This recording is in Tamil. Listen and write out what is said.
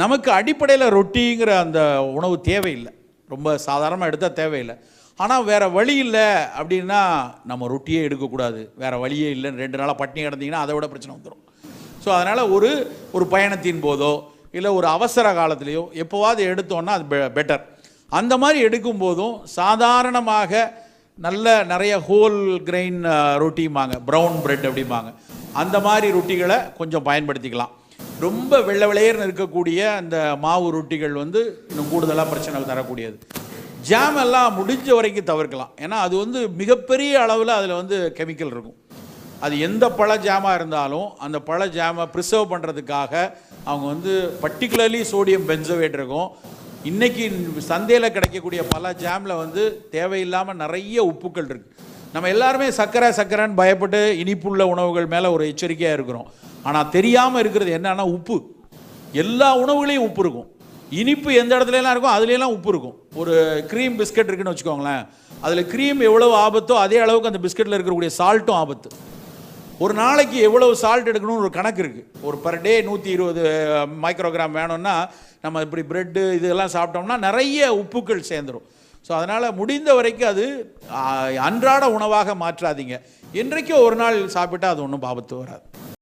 நமக்கு அடிப்படையில் ரொட்டிங்கிற அந்த உணவு தேவையில்லை. ரொம்ப சாதாரணமாக எடுத்தால் தேவையில்லை. ஆனால் வேறு வழி இல்லை அப்படின்னா நம்ம ரொட்டியே எடுக்கக்கூடாது. வேறு வழியே இல்லைன்னு ரெண்டு நாளாக பட்டினி கிடந்தீங்கன்னா அதை விட பிரச்சனை வந்துடும் ஸோ அதனால் ஒரு ஒரு பயணத்தின் போதோ இல்லை ஒரு அவசர காலத்துலேயோ எப்போவாது எடுத்தோன்னா அது பெட்டர் அந்த மாதிரி எடுக்கும்போதும் சாதாரணமாக நல்ல நிறைய ஹோல் கிரெயின் ரொட்டிம்பாங்க. ப்ரௌன் ப்ரெட் அப்படிம்பாங்க. அந்த மாதிரி ரொட்டிகளை கொஞ்சம் பயன்படுத்திக்கலாம். ரொம்ப வெள்ளை விளையர்னு இருக்கக்கூடிய அந்த மாவு ரொட்டிகள் வந்து இன்னும் கூடுதலாக பிரச்சனைகள் தரக்கூடியது. ஜாம் எல்லாம் முடிஞ்ச வரைக்கும் தவிர்க்கலாம். ஏன்னா அது வந்து மிகப்பெரிய அளவில் அதில் வந்து கெமிக்கல் இருக்கும். அது எந்த பழ ஜாமாக இருந்தாலும் அந்த பழ ஜாமை ப்ரிசர்வ் பண்ணுறதுக்காக அவங்க வந்து பர்டிகுலர்லி சோடியம் பென்சோவேட் இருக்கும். இன்றைக்கி சந்தையில் கிடைக்கக்கூடிய பல ஜாமில் வந்து தேவையில்லாமல் நிறைய உப்புக்கள் இருக்குது நம்ம எல்லாருமே சர்க்கரை சர்க்கரைன்னு பயப்பட்டு இனிப்புள்ள உணவுகள் மேலே ஒரு எச்சரிக்கையாக இருக்கிறோம். ஆனால் தெரியாமல் இருக்கிறது என்னன்னா உப்பு. எல்லா உணவுகளையும் உப்பு இருக்கும். இனிப்பு எந்த இடத்துலலாம் இருக்கும் அதுலலாம் உப்பு இருக்கும். ஒரு க்ரீம் பிஸ்கட் இருக்குன்னு வச்சுக்கோங்களேன். அதில் க்ரீம் எவ்வளோ ஆபத்தோ அதே அளவுக்கு அந்த பிஸ்கட்டில் இருக்கக்கூடிய சால்ட்டும் ஆபத்து. ஒரு நாளைக்கு எவ்வளவு சால்ட் எடுக்கணும்னு ஒரு கணக்கு இருக்குது ஒரு பர் டே நூற்றி இருபது மைக்ரோகிராம் வேணும்னா நம்ம இப்படி பிரெட்டு இதெல்லாம் சாப்பிட்டோம்னா நிறைய உப்புக்கள் சேர்ந்துடும் ஸோ அதனால் முடிந்த வரைக்கும் அது அன்றாட உணவாக மாற்றாதீங்க. என்றைக்கோ ஒரு நாள் சாப்பிட்டா அது ஒன்றும் பாபத்து வராது.